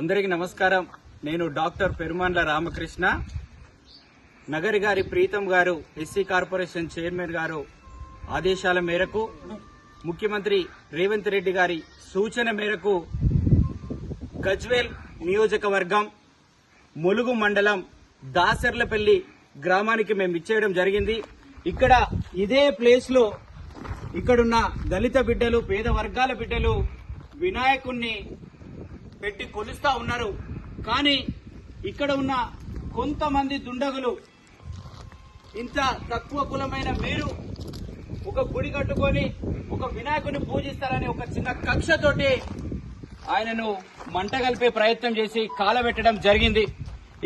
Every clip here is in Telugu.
అందరికీ నమస్కారం. నేను డాక్టర్ పెరుమాన్ల రామకృష్ణ. నగరి గారి ప్రీతం గారు ఎస్సీ కార్పొరేషన్ చైర్మన్ గారు ఆదేశాల మేరకు ముఖ్యమంత్రి రేవంత్ రెడ్డి గారి సూచన మేరకు గజ్వేల్ నియోజకవర్గం ములుగు మండలం దాసర్లపల్లి గ్రామానికి మేము ఇచ్చేయడం జరిగింది. ఇక్కడ ఇదే ప్లేస్లో ఇక్కడున్న దళిత బిడ్డలు పేద వర్గాల బిడ్డలు వినాయకుణ్ణి పెట్టి కొలుస్తా ఉన్నారు. కానీ ఇక్కడ ఉన్న కొంతమంది దుండగులు ఇంత తక్కువ కులమైన మీరు ఒక గుడి కట్టుకొని ఒక వినాయకుని పూజిస్తారని ఒక చిన్న కక్షతోటి ఆయనను మంట కలిపే ప్రయత్నం చేసి కాలబెట్టడం జరిగింది.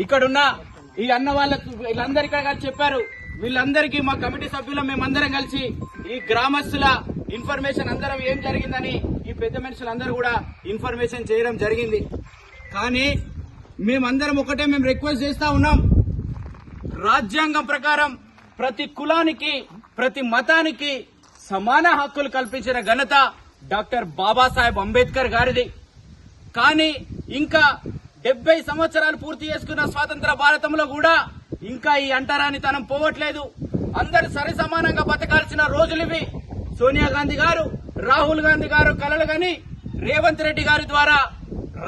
ఇక్కడున్న ఈ అన్న వాళ్ళకు వీళ్ళందరికీ చెప్పారు. వీళ్ళందరికీ మా కమిటీ సభ్యులు మేమందరం కలిసి ఈ గ్రామస్తుల ఇన్ఫర్మేషన్ అందరం ఏం జరిగిందని ఈ పెద్ద మనుషులందరూ కూడా ఇన్ఫర్మేషన్ చేయడం జరిగింది. కానీ మేమందరం ఒకటే మేము రిక్వెస్ట్ చేస్తా ఉన్నాం. రాజ్యాంగం ప్రకారం ప్రతి కులానికి ప్రతి మతానికి సమాన హక్కులు కల్పించిన ఘనత డాక్టర్ బాబాసాహెబ్ అంబేద్కర్ గారిది. కానీ ఇంకా డెబ్బై సంవత్సరాలు పూర్తి చేసుకున్న స్వాతంత్ర భారతంలో కూడా ఇంకా ఈ అంటరానితనం పోవట్లేదు. అందరు సరి సమానంగా బతకాల్సిన రోజులు ఇవి. సోనియా గాంధీ గారు రాహుల్ గాంధీ గారు కలలు గాని రేవంత్ రెడ్డి గారి ద్వారా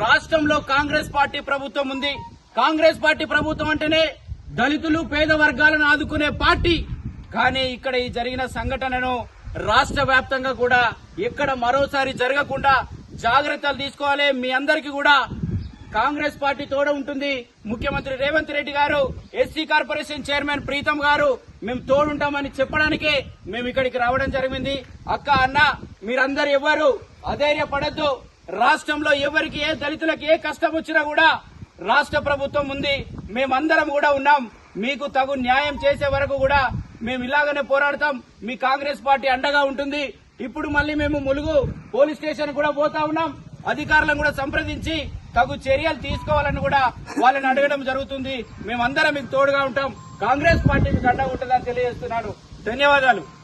రాష్ట్రంలో కాంగ్రెస్ పార్టీ ప్రభుత్వం ఉంది. కాంగ్రెస్ పార్టీ ప్రభుత్వం అంటేనే దళితులు పేద వర్గాలను ఆదుకునే పార్టీ. కానీ ఇక్కడ ఈ జరిగిన సంఘటనను రాష్ట్ర వ్యాప్తంగా కూడా ఎక్కడ మరోసారి జరగకుండా జాగ్రత్తలు తీసుకోవాలి. మీ అందరికీ కూడా కాంగ్రెస్ పార్టీ తోడ ఉంటుంది. ముఖ్యమంత్రి రేవంత్ రెడ్డి గారు ఎస్సీ కార్పొరేషన్ చైర్మన్ ప్రీతం గారు మేము తోడుంటామని చెప్పడానికే మేము ఇక్కడికి రావడం జరిగింది. అక్క అన్న మీరందరు ఎవరు అధైర్యపడద్దు. రాష్ట్రంలో ఎవరికి ఏ దళితులకు ఏ కష్టం వచ్చినా కూడా రాష్ట్ర ప్రభుత్వం ఉంది. మేమందరం కూడా ఉన్నాం. మీకు తగు న్యాయం చేసే వరకు కూడా మేము ఇలాగనే పోరాడతాం. మీ కాంగ్రెస్ పార్టీ అండగా ఉంటుంది. ఇప్పుడు మళ్ళీ మేము ములుగు పోలీస్ స్టేషన్ కూడా పోతా ఉన్నాం. అధికారులను కూడా సంప్రదించి తగు చర్యలు తీసుకోవాలని కూడా వాళ్ళని అడగడం జరుగుతుంది. మేమందరం మీకు తోడుగా ఉంటాం. కాంగ్రెస్ పార్టీకి మీకు ఉంటుందని తెలియజేస్తున్నాను. ధన్యవాదాలు.